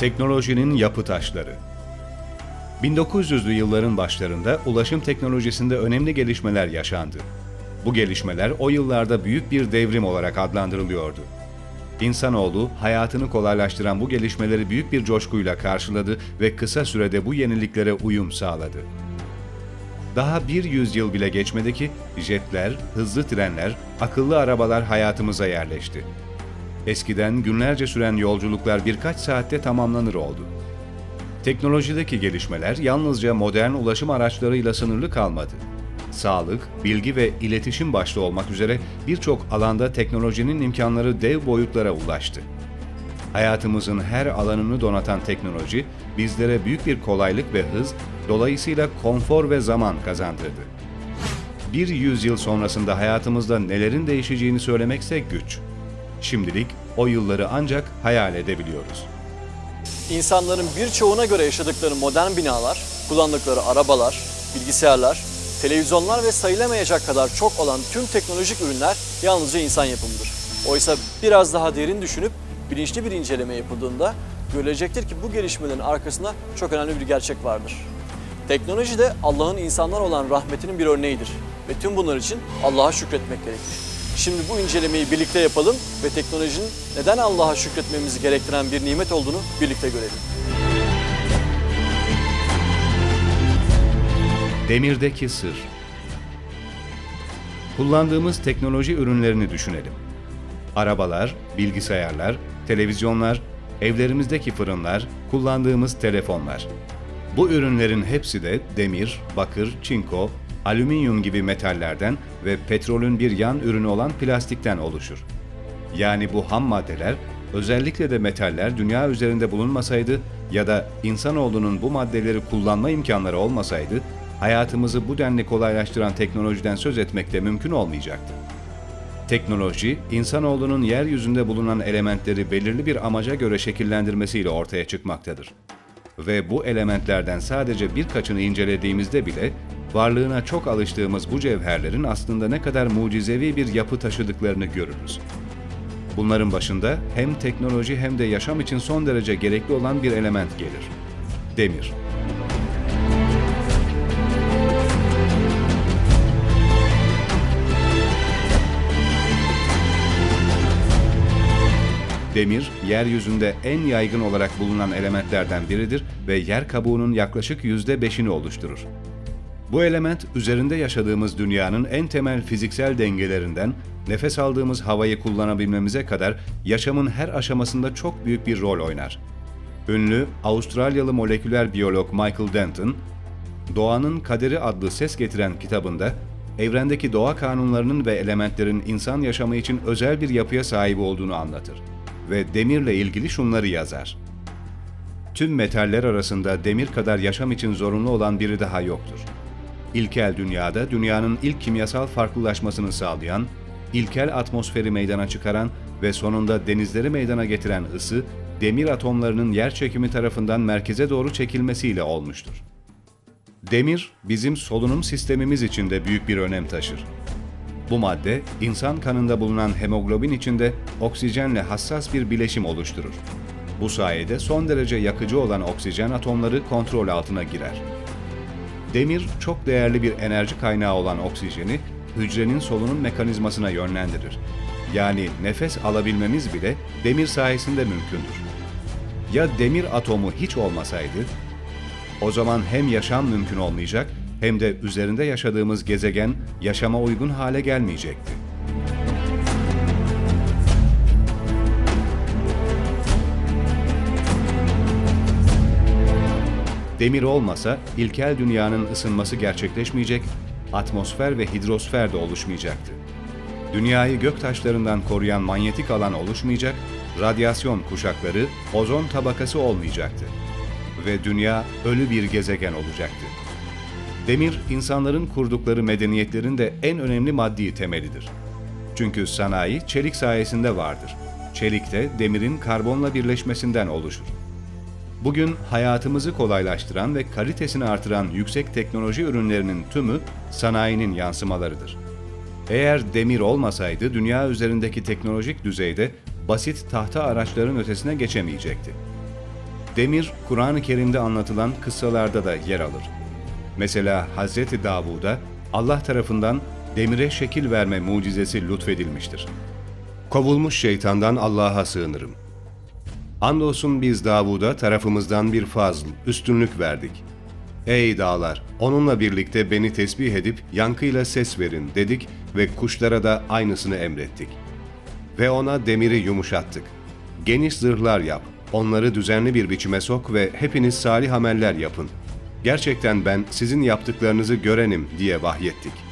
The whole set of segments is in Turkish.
Teknolojinin yapı taşları 1900'lü yılların başlarında ulaşım teknolojisinde önemli gelişmeler yaşandı. Bu gelişmeler o yıllarda büyük bir devrim olarak adlandırılıyordu. İnsanoğlu hayatını kolaylaştıran bu gelişmeleri büyük bir coşkuyla karşıladı ve kısa sürede bu yeniliklere uyum sağladı. Daha bir yüzyıl bile geçmedi ki jetler, hızlı trenler, akıllı arabalar hayatımıza yerleşti. Eskiden günlerce süren yolculuklar birkaç saatte tamamlanır oldu. Teknolojideki gelişmeler yalnızca modern ulaşım araçlarıyla sınırlı kalmadı. Sağlık, bilgi ve iletişim başta olmak üzere birçok alanda teknolojinin imkanları dev boyutlara ulaştı. Hayatımızın her alanını donatan teknoloji bizlere büyük bir kolaylık ve hız, dolayısıyla konfor ve zaman kazandırdı. Bir yüzyıl sonrasında hayatımızda nelerin değişeceğini söylemekse güç. Şimdilik o yılları ancak hayal edebiliyoruz. İnsanların birçoğuna göre yaşadıkları modern binalar, kullandıkları arabalar, bilgisayarlar, televizyonlar ve sayılamayacak kadar çok olan tüm teknolojik ürünler yalnızca insan yapımıdır. Oysa biraz daha derin düşünüp bilinçli bir inceleme yapıldığında görülecektir ki bu gelişmelerin arkasında çok önemli bir gerçek vardır. Teknoloji de Allah'ın insanlar olan rahmetinin bir örneğidir ve tüm bunlar için Allah'a şükretmek gerekir. Şimdi bu incelemeyi birlikte yapalım ve teknolojinin neden Allah'a şükretmemizi gerektiren bir nimet olduğunu birlikte görelim. Demirdeki sır. Kullandığımız teknoloji ürünlerini düşünelim. Arabalar, bilgisayarlar, televizyonlar, evlerimizdeki fırınlar, kullandığımız telefonlar. Bu ürünlerin hepsi de demir, bakır, çinko, alüminyum gibi metallerden ve petrolün bir yan ürünü olan plastikten oluşur. Yani bu ham maddeler, özellikle de metaller dünya üzerinde bulunmasaydı ya da insanoğlunun bu maddeleri kullanma imkanları olmasaydı, hayatımızı bu denli kolaylaştıran teknolojiden söz etmek de mümkün olmayacaktı. Teknoloji, insanoğlunun yeryüzünde bulunan elementleri belirli bir amaca göre şekillendirmesiyle ortaya çıkmaktadır. Ve bu elementlerden sadece birkaçını incelediğimizde bile varlığına çok alıştığımız bu cevherlerin aslında ne kadar mucizevi bir yapı taşıdıklarını görürüz. Bunların başında hem teknoloji hem de yaşam için son derece gerekli olan bir element gelir. Demir. Demir, yeryüzünde en yaygın olarak bulunan elementlerden biridir ve yer kabuğunun yaklaşık yüzde beşini oluşturur. Bu element, üzerinde yaşadığımız dünyanın en temel fiziksel dengelerinden, nefes aldığımız havayı kullanabilmemize kadar yaşamın her aşamasında çok büyük bir rol oynar. Ünlü Avustralyalı moleküler biyolog Michael Denton, Doğanın Kaderi adlı ses getiren kitabında, evrendeki doğa kanunlarının ve elementlerin insan yaşamı için özel bir yapıya sahip olduğunu anlatır ve demirle ilgili şunları yazar. Tüm metaller arasında demir kadar yaşam için zorunlu olan biri daha yoktur. İlkel dünyada dünyanın ilk kimyasal farklılaşmasını sağlayan, ilkel atmosferi meydana çıkaran ve sonunda denizleri meydana getiren ısı, demir atomlarının yer çekimi tarafından merkeze doğru çekilmesiyle olmuştur. Demir, bizim solunum sistemimiz için de büyük bir önem taşır. Bu madde, insan kanında bulunan hemoglobin içinde oksijenle hassas bir bileşim oluşturur. Bu sayede son derece yakıcı olan oksijen atomları kontrol altına girer. Demir, çok değerli bir enerji kaynağı olan oksijeni hücrenin solunum mekanizmasına yönlendirir. Yani nefes alabilmemiz bile demir sayesinde mümkündür. Ya demir atomu hiç olmasaydı, o zaman hem yaşam mümkün olmayacak hem de üzerinde yaşadığımız gezegen yaşama uygun hale gelmeyecekti. Demir olmasa ilkel dünyanın ısınması gerçekleşmeyecek, atmosfer ve hidrosfer de oluşmayacaktı. Dünyayı göktaşlarından koruyan manyetik alan oluşmayacak, radyasyon kuşakları, ozon tabakası olmayacaktı ve dünya ölü bir gezegen olacaktı. Demir, insanların kurdukları medeniyetlerin de en önemli maddi temelidir. Çünkü sanayi çelik sayesinde vardır. Çelik de demirin karbonla birleşmesinden oluşur. Bugün hayatımızı kolaylaştıran ve kalitesini artıran yüksek teknoloji ürünlerinin tümü sanayinin yansımalarıdır. Eğer demir olmasaydı dünya üzerindeki teknolojik düzeyde basit tahta araçların ötesine geçemeyecekti. Demir, Kur'an-ı Kerim'de anlatılan kıssalarda da yer alır. Mesela Hz. Davud'a Allah tarafından demire şekil verme mucizesi lütfedilmiştir. Kovulmuş şeytandan Allah'a sığınırım. Andolsun biz Davud'a tarafımızdan bir fazl, üstünlük verdik. Ey dağlar, onunla birlikte beni tesbih edip yankıyla ses verin dedik ve kuşlara da aynısını emrettik. Ve ona demiri yumuşattık. Geniş zırhlar yap, onları düzenli bir biçime sok ve hepiniz salih ameller yapın. Gerçekten ben sizin yaptıklarınızı görenim diye vahyettik.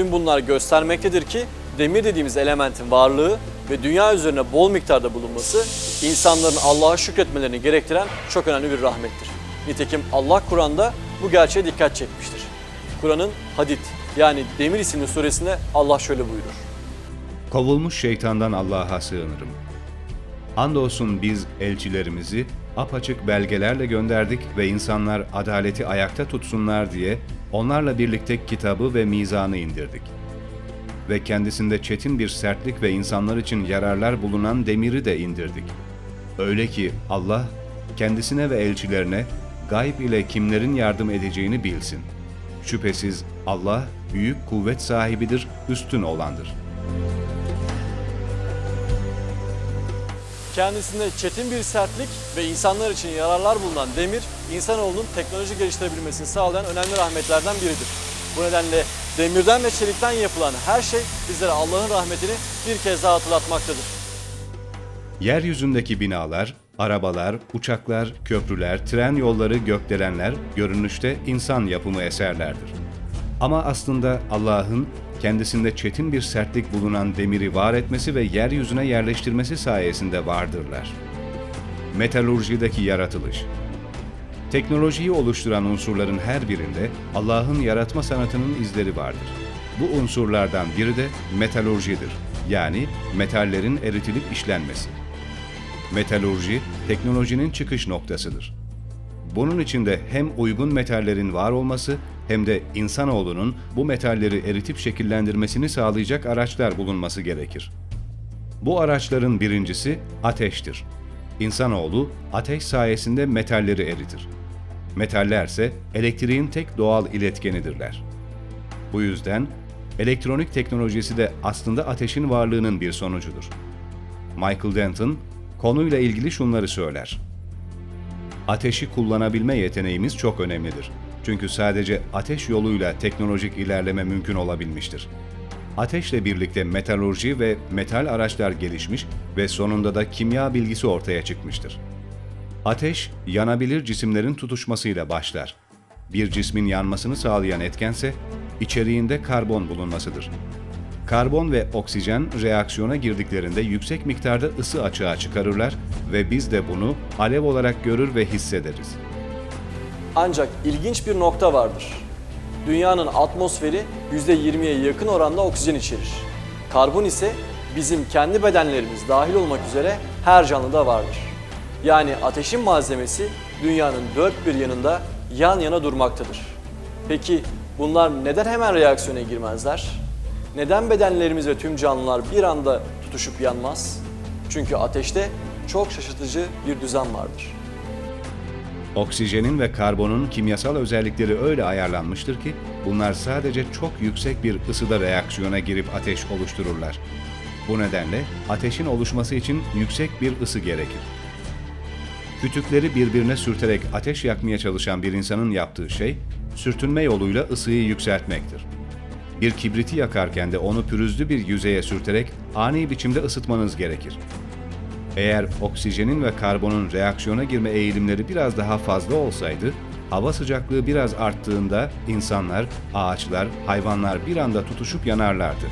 Tüm bunlar göstermektedir ki demir dediğimiz elementin varlığı ve dünya üzerine bol miktarda bulunması insanların Allah'a şükretmelerini gerektiren çok önemli bir rahmettir. Nitekim Allah Kur'an'da bu gerçeğe dikkat çekmiştir. Kur'an'ın Hadid yani Demir isimli suresinde Allah şöyle buyurur. Kovulmuş şeytandan Allah'a sığınırım. Andolsun biz elçilerimizi apaçık belgelerle gönderdik ve insanlar adaleti ayakta tutsunlar diye onlarla birlikte kitabı ve mizanı indirdik. Ve kendisinde çetin bir sertlik ve insanlar için yararlar bulunan demiri de indirdik. Öyle ki Allah kendisine ve elçilerine gayb ile kimlerin yardım edeceğini bilsin. Şüphesiz Allah büyük kuvvet sahibidir, üstün olandır.'' Kendisinde çetin bir sertlik ve insanlar için yararlar bulunan demir, insanoğlunun teknoloji geliştirebilmesini sağlayan önemli rahmetlerden biridir. Bu nedenle demirden ve çelikten yapılan her şey bizlere Allah'ın rahmetini bir kez daha hatırlatmaktadır. Yeryüzündeki binalar, arabalar, uçaklar, köprüler, tren yolları, gökdelenler görünüşte insan yapımı eserlerdir. Ama aslında Allah'ın kendisinde çetin bir sertlik bulunan demiri var etmesi ve yeryüzüne yerleştirmesi sayesinde vardırlar. Metalurjideki yaratılış Teknolojiyi oluşturan unsurların her birinde Allah'ın yaratma sanatının izleri vardır. Bu unsurlardan biri de metalurjidir. Yani metallerin eritilip işlenmesi. Metalurji, teknolojinin çıkış noktasıdır. Bunun içinde hem uygun metallerin var olması hem de insanoğlunun bu metalleri eritip şekillendirmesini sağlayacak araçlar bulunması gerekir. Bu araçların birincisi ateştir. İnsanoğlu ateş sayesinde metalleri eritir. Metaller ise elektriğin tek doğal iletkenidirler. Bu yüzden elektronik teknolojisi de aslında ateşin varlığının bir sonucudur. Michael Denton konuyla ilgili şunları söyler. Ateşi kullanabilme yeteneğimiz çok önemlidir. Çünkü sadece ateş yoluyla teknolojik ilerleme mümkün olabilmiştir. Ateşle birlikte metalurji ve metal araçlar gelişmiş ve sonunda da kimya bilgisi ortaya çıkmıştır. Ateş, yanabilir cisimlerin tutuşmasıyla başlar. Bir cismin yanmasını sağlayan etkense içeriğinde karbon bulunmasıdır. Karbon ve oksijen reaksiyona girdiklerinde yüksek miktarda ısı açığa çıkarırlar ve biz de bunu alev olarak görür ve hissederiz. Ancak ilginç bir nokta vardır. Dünyanın atmosferi %20'ye yakın oranda oksijen içerir. Karbon ise bizim kendi bedenlerimiz dahil olmak üzere her canlıda vardır. Yani ateşin malzemesi dünyanın dört bir yanında yan yana durmaktadır. Peki bunlar neden hemen reaksiyona girmezler? Neden bedenlerimiz ve tüm canlılar bir anda tutuşup yanmaz? Çünkü ateşte çok şaşırtıcı bir düzen vardır. Oksijenin ve karbonun kimyasal özellikleri öyle ayarlanmıştır ki bunlar sadece çok yüksek bir ısıda reaksiyona girip ateş oluştururlar. Bu nedenle ateşin oluşması için yüksek bir ısı gerekir. Kütükleri birbirine sürterek ateş yakmaya çalışan bir insanın yaptığı şey, sürtünme yoluyla ısıyı yükseltmektir. Bir kibriti yakarken de onu pürüzlü bir yüzeye sürterek ani biçimde ısıtmanız gerekir. Eğer oksijenin ve karbonun reaksiyona girme eğilimleri biraz daha fazla olsaydı, hava sıcaklığı biraz arttığında insanlar, ağaçlar, hayvanlar bir anda tutuşup yanarlardı.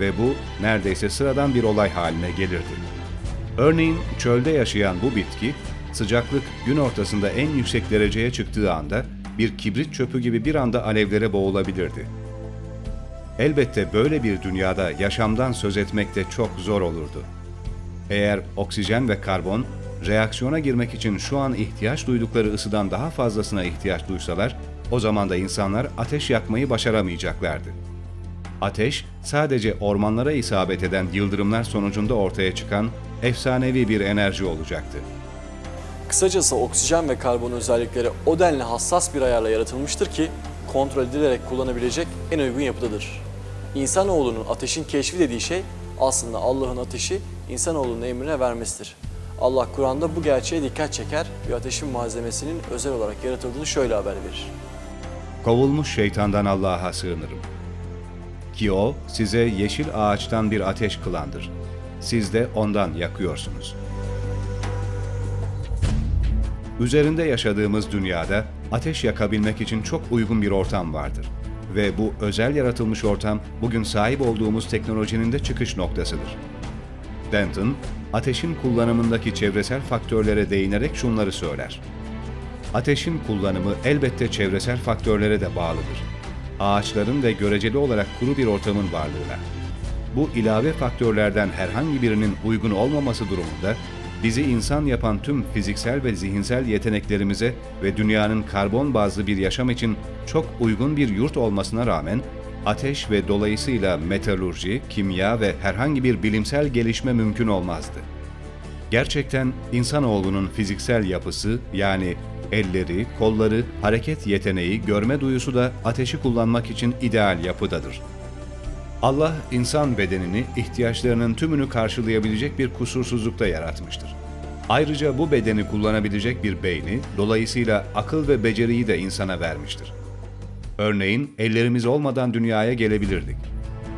Ve bu neredeyse sıradan bir olay haline gelirdi. Örneğin çölde yaşayan bu bitki, sıcaklık gün ortasında en yüksek dereceye çıktığı anda bir kibrit çöpü gibi bir anda alevlere boğulabilirdi. Elbette böyle bir dünyada yaşamdan söz etmek de çok zor olurdu. Eğer oksijen ve karbon reaksiyona girmek için şu an ihtiyaç duydukları ısıdan daha fazlasına ihtiyaç duysalar, o zaman da insanlar ateş yakmayı başaramayacaklardı. Ateş, sadece ormanlara isabet eden yıldırımlar sonucunda ortaya çıkan efsanevi bir enerji olacaktı. Kısacası oksijen ve karbon özellikleri o denli hassas bir ayarla yaratılmıştır ki kontrol edilerek kullanabilecek en uygun yapıdadır. İnsanoğlunun ateşin keşfi dediği şey aslında Allah'ın ateşi insanoğlunun emrine vermesidir. Allah Kur'an'da bu gerçeğe dikkat çeker ve ateşin malzemesinin özel olarak yaratıldığını şöyle haber verir. Kovulmuş şeytandan Allah'a sığınırım. Ki o size yeşil ağaçtan bir ateş kılandır. Siz de ondan yakıyorsunuz. Üzerinde yaşadığımız dünyada ateş yakabilmek için çok uygun bir ortam vardır. Ve bu özel yaratılmış ortam bugün sahip olduğumuz teknolojinin de çıkış noktasıdır. Denton, ateşin kullanımındaki çevresel faktörlere değinerek şunları söyler. Ateşin kullanımı elbette çevresel faktörlere de bağlıdır. Ağaçların ve göreceli olarak kuru bir ortamın varlığına. Bu ilave faktörlerden herhangi birinin uygun olmaması durumunda bizi insan yapan tüm fiziksel ve zihinsel yeteneklerimize ve dünyanın karbon bazlı bir yaşam için çok uygun bir yurt olmasına rağmen ateş ve dolayısıyla metalurji, kimya ve herhangi bir bilimsel gelişme mümkün olmazdı. Gerçekten insanoğlunun fiziksel yapısı yani elleri, kolları, hareket yeteneği, görme duyusu da ateşi kullanmak için ideal yapıdadır. Allah insan bedenini ihtiyaçlarının tümünü karşılayabilecek bir kusursuzlukta yaratmıştır. Ayrıca bu bedeni kullanabilecek bir beyni, dolayısıyla akıl ve beceriyi de insana vermiştir. Örneğin ellerimiz olmadan dünyaya gelebilirdik.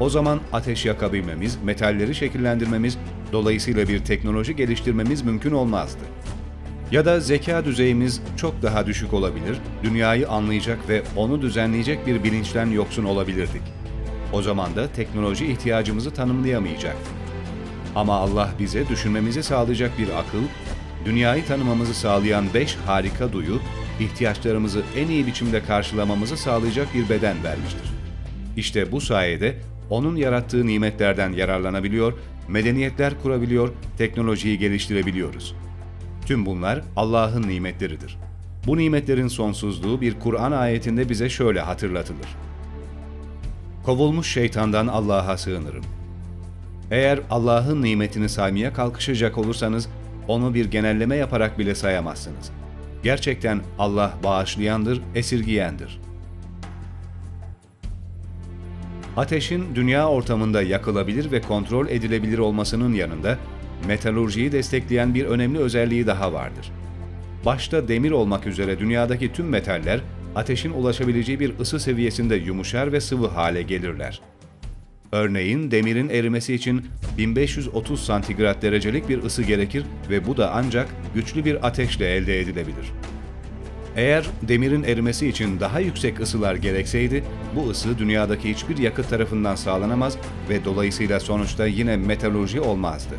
O zaman ateş yakabilmemiz, metalleri şekillendirmemiz, dolayısıyla bir teknoloji geliştirmemiz mümkün olmazdı. Ya da zeka düzeyimiz çok daha düşük olabilir, dünyayı anlayacak ve onu düzenleyecek bir bilinçten yoksun olabilirdik. O zaman da teknoloji ihtiyacımızı tanımlayamayacaktı. Ama Allah bize düşünmemizi sağlayacak bir akıl, dünyayı tanımamızı sağlayan beş harika duyu, ihtiyaçlarımızı en iyi biçimde karşılamamızı sağlayacak bir beden vermiştir. İşte bu sayede onun yarattığı nimetlerden yararlanabiliyor, medeniyetler kurabiliyor, teknolojiyi geliştirebiliyoruz. Tüm bunlar Allah'ın nimetleridir. Bu nimetlerin sonsuzluğu bir Kur'an ayetinde bize şöyle hatırlatılır. Kovulmuş şeytandan Allah'a sığınırım. Eğer Allah'ın nimetini saymaya kalkışacak olursanız onu bir genelleme yaparak bile sayamazsınız. Gerçekten Allah bağışlayandır, esirgiyendir. Ateşin dünya ortamında yakılabilir ve kontrol edilebilir olmasının yanında metalurjiyi destekleyen bir önemli özelliği daha vardır. Başta demir olmak üzere dünyadaki tüm metaller ateşin ulaşabileceği bir ısı seviyesinde yumuşar ve sıvı hale gelirler. Örneğin demirin erimesi için 1530 santigrat derecelik bir ısı gerekir ve bu da ancak güçlü bir ateşle elde edilebilir. Eğer demirin erimesi için daha yüksek ısılar gerekseydi, bu ısı dünyadaki hiçbir yakıt tarafından sağlanamaz ve dolayısıyla sonuçta yine metalurji olmazdı.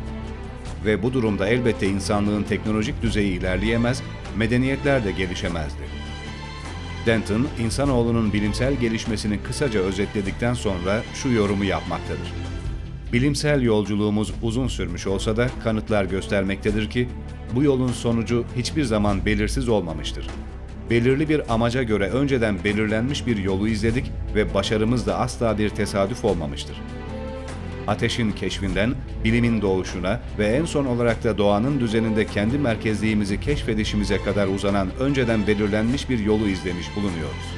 Ve bu durumda elbette insanlığın teknolojik düzeyi ilerleyemez, medeniyetler de gelişemezdi. Denton, insanoğlunun bilimsel gelişmesini kısaca özetledikten sonra şu yorumu yapmaktadır. Bilimsel yolculuğumuz uzun sürmüş olsa da kanıtlar göstermektedir ki bu yolun sonucu hiçbir zaman belirsiz olmamıştır. Belirli bir amaca göre önceden belirlenmiş bir yolu izledik ve başarımız da asla bir tesadüf olmamıştır. Ateşin keşfinden, bilimin doğuşuna ve en son olarak da doğanın düzeninde kendi merkezliğimizi keşfedişimize kadar uzanan önceden belirlenmiş bir yolu izlemiş bulunuyoruz.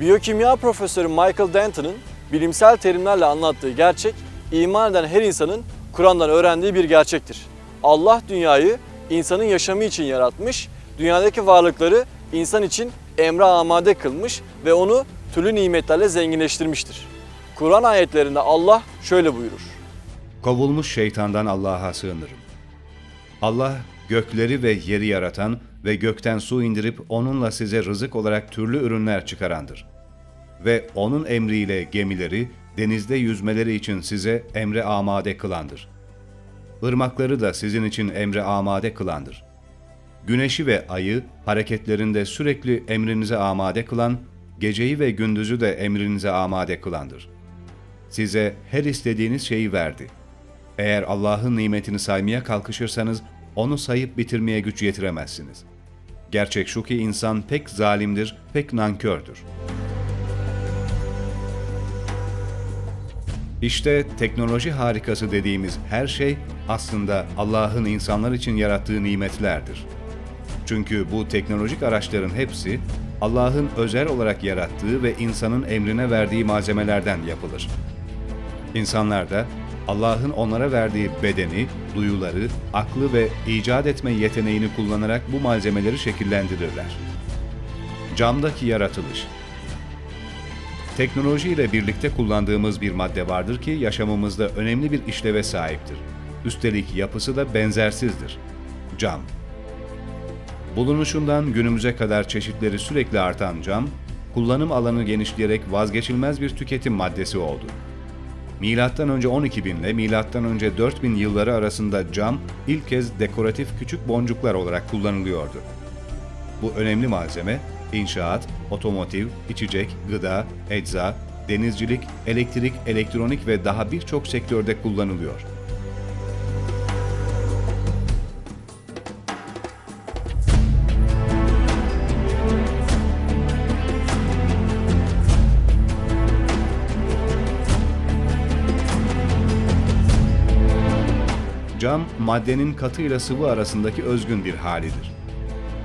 Biyokimya profesörü Michael Denton'ın bilimsel terimlerle anlattığı gerçek, iman eden her insanın Kur'an'dan öğrendiği bir gerçektir. Allah dünyayı insanın yaşamı için yaratmış, dünyadaki varlıkları insan için emre amade kılmış ve onu türlü nimetlerle zenginleştirmiştir. Kur'an ayetlerinde Allah şöyle buyurur. Kovulmuş şeytandan Allah'a sığınırım. Allah gökleri ve yeri yaratan ve gökten su indirip onunla size rızık olarak türlü ürünler çıkarandır. Ve onun emriyle gemileri denizde yüzmeleri için size emre amade kılandır. Irmakları da sizin için emre amade kılandır. Güneşi ve ayı hareketlerinde sürekli emrinize amade kılan, geceyi ve gündüzü de emrinize amade kılandır.'' Size her istediğiniz şeyi verdi. Eğer Allah'ın nimetini saymaya kalkışırsanız onu sayıp bitirmeye güç yetiremezsiniz. Gerçek şu ki insan pek zalimdir, pek nankördür. İşte teknoloji harikası dediğimiz her şey aslında Allah'ın insanlar için yarattığı nimetlerdir. Çünkü bu teknolojik araçların hepsi Allah'ın özel olarak yarattığı ve insanın emrine verdiği malzemelerden yapılır. İnsanlar da Allah'ın onlara verdiği bedeni, duyuları, aklı ve icat etme yeteneğini kullanarak bu malzemeleri şekillendirirler. Camdaki yaratılış Teknoloji ile birlikte kullandığımız bir madde vardır ki yaşamımızda önemli bir işleve sahiptir. Üstelik yapısı da benzersizdir. Cam. Bulunuşundan günümüze kadar çeşitleri sürekli artan cam, kullanım alanı genişleyerek vazgeçilmez bir tüketim maddesi oldu. Önce 12 bin ile önce 4000 yılları arasında cam ilk kez dekoratif küçük boncuklar olarak kullanılıyordu. Bu önemli malzeme inşaat, otomotiv, içecek, gıda, ecza, denizcilik, elektrik, elektronik ve daha birçok sektörde kullanılıyor. Cam, maddenin katı ile sıvı arasındaki özgün bir halidir.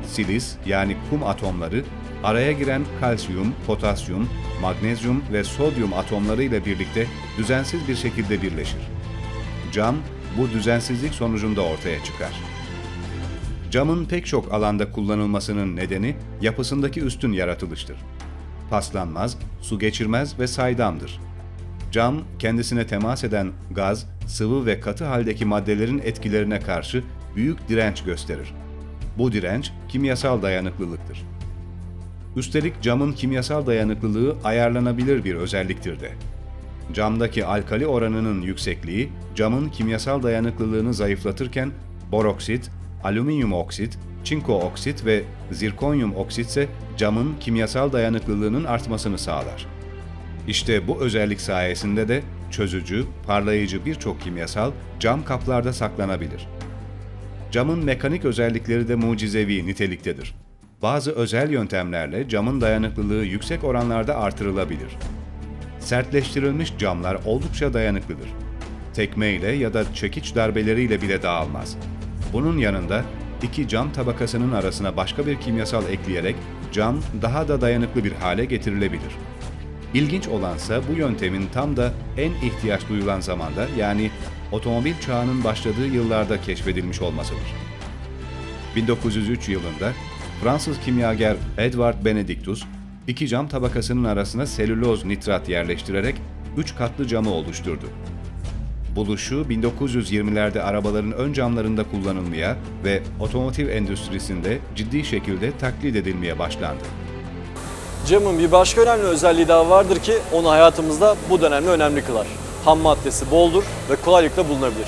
Silis yani kum atomları araya giren kalsiyum, potasyum, magnezyum ve sodyum atomları ile birlikte düzensiz bir şekilde birleşir. Cam bu düzensizlik sonucunda ortaya çıkar. Camın pek çok alanda kullanılmasının nedeni yapısındaki üstün yaratılıştır. Paslanmaz, su geçirmez ve saydamdır. Cam, kendisine temas eden gaz, sıvı ve katı haldeki maddelerin etkilerine karşı büyük direnç gösterir. Bu direnç kimyasal dayanıklılıktır. Üstelik camın kimyasal dayanıklılığı ayarlanabilir bir özelliktir de. Camdaki alkali oranının yüksekliği camın kimyasal dayanıklılığını zayıflatırken boroksit, alüminyum oksit, çinko oksit ve zirkonyum oksit ise camın kimyasal dayanıklılığının artmasını sağlar. İşte bu özellik sayesinde de çözücü, parlayıcı birçok kimyasal cam kaplarda saklanabilir. Camın mekanik özellikleri de mucizevi niteliktedir. Bazı özel yöntemlerle camın dayanıklılığı yüksek oranlarda artırılabilir. Sertleştirilmiş camlar oldukça dayanıklıdır. Tekme ile ya da çekiç darbeleriyle bile dağılmaz. Bunun yanında iki cam tabakasının arasına başka bir kimyasal ekleyerek cam daha da dayanıklı bir hale getirilebilir. İlginç olansa bu yöntemin tam da en ihtiyaç duyulan zamanda yani otomobil çağının başladığı yıllarda keşfedilmiş olmasıdır. 1903 yılında Fransız kimyager Edward Benedictus, iki cam tabakasının arasına selüloz nitrat yerleştirerek üç katlı camı oluşturdu. Buluşu 1920'lerde arabaların ön camlarında kullanılmaya ve otomotiv endüstrisinde ciddi şekilde taklit edilmeye başlandı. Camın bir başka önemli özelliği daha vardır ki onu hayatımızda bu dönemde önemli kılar. Ham maddesi boldur ve kolaylıkla bulunabilir.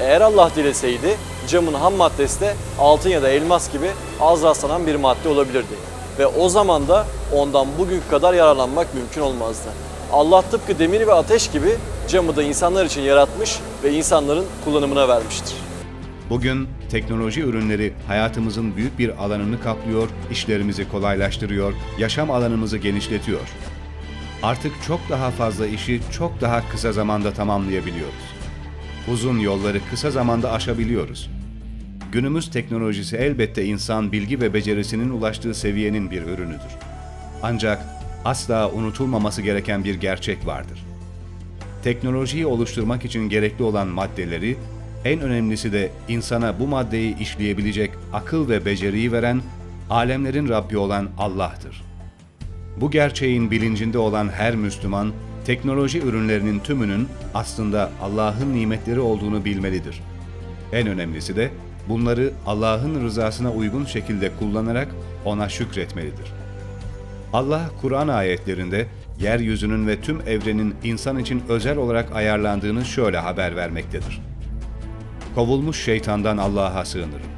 Eğer Allah dileseydi camın ham maddesi de altın ya da elmas gibi az rastlanan bir madde olabilirdi. Ve o zaman da ondan bugünkü kadar yararlanmak mümkün olmazdı. Allah tıpkı demir ve ateş gibi camı da insanlar için yaratmış ve insanların kullanımına vermiştir. Bugün teknoloji ürünleri hayatımızın büyük bir alanını kaplıyor, işlerimizi kolaylaştırıyor, yaşam alanımızı genişletiyor. Artık çok daha fazla işi çok daha kısa zamanda tamamlayabiliyoruz. Uzun yolları kısa zamanda aşabiliyoruz. Günümüz teknolojisi elbette insan bilgi ve becerisinin ulaştığı seviyenin bir ürünüdür. Ancak asla unutulmaması gereken bir gerçek vardır teknolojiyi oluşturmak için gerekli olan maddeleri, en önemlisi de insana bu maddeyi işleyebilecek akıl ve beceriyi veren, alemlerin Rabbi olan Allah'tır. Bu gerçeğin bilincinde olan her Müslüman, teknoloji ürünlerinin tümünün aslında Allah'ın nimetleri olduğunu bilmelidir. En önemlisi de bunları Allah'ın rızasına uygun şekilde kullanarak ona şükretmelidir. Allah Kur'an ayetlerinde yeryüzünün ve tüm evrenin insan için özel olarak ayarlandığını şöyle haber vermektedir. Kovulmuş şeytandan Allah'a sığınırım.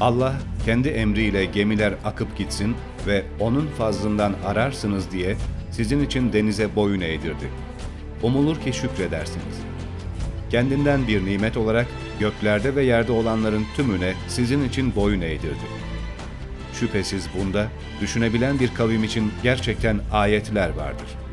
Allah kendi emriyle gemiler akıp gitsin ve onun fazlından ararsınız diye sizin için denize boyun eğdirdi. Umulur ki şükredersiniz. Kendinden bir nimet olarak göklerde ve yerde olanların tümüne sizin için boyun eğdirdi. Şüphesiz bunda düşünebilen bir kavim için gerçekten ayetler vardır.''